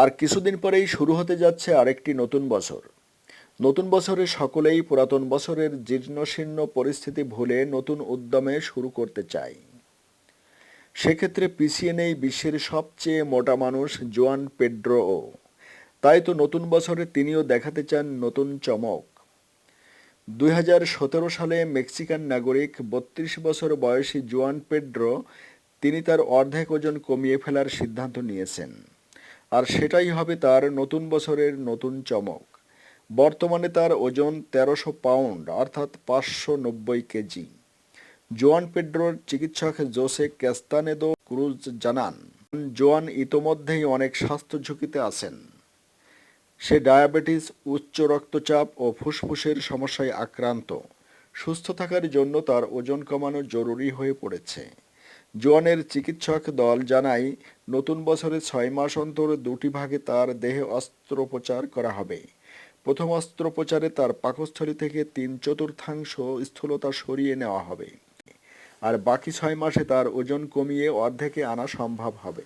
আর কিছুদিন পরেই শুরু হতে যাচ্ছে আরেকটি নতুন বছর। নতুন বছরে সকলেই পুরাতন বছরের জীর্ণশীর্ণ পরিস্থিতি ভুলে নতুন উদ্যমে শুরু করতে চায়। সেক্ষেত্রে পিছিয়ে নেই বিশ্বের সবচেয়ে মোটা মানুষ জোয়ান পেড্রো। তাই তো নতুন বছরে তিনিও দেখাতে চান নতুন চমক। দুই হাজার সতেরো সালে মেক্সিকান নাগরিক বত্রিশ বছর বয়সী জোয়ান পেড্রো তিনি তার অর্ধেক ওজন কমিয়ে ফেলার সিদ্ধান্ত নিয়েছেন। আর সেটাই হবে তার নতুন বছরের নতুন চমক। বর্তমানে তার ওজন তেরোশো পাউন্ড, অর্থাৎ পাঁচশো নব্বই কেজি। জোয়ান পেড্রোর চিকিৎসক জোসে ক্যাস্তানেদো ক্রুজ জানান, জোয়ান ইতোমধ্যেই অনেক স্বাস্থ্য ঝুঁকিতে আছেন। সে ডায়াবেটিস, উচ্চ রক্তচাপ ও ফুসফুসের সমস্যায় আক্রান্ত। সুস্থ থাকার জন্য তার ওজন কমানো জরুরি হয়ে পড়েছে। জোয়ানের চিকিৎসক দল জানায় নতুন বছরে ছয় মাস অন্তর দুটি ভাগে তার দেহে অস্ত্রোপচার করা হবে। প্রথম অস্ত্রোপচারে তার পাকস্থলী থেকে তিন চতুর্থাংশ স্থূলতা সরিয়ে নেওয়া হবে। আর বাকি ছয় মাসে তার ওজন কমিয়ে অর্ধেকে আনা সম্ভব হবে।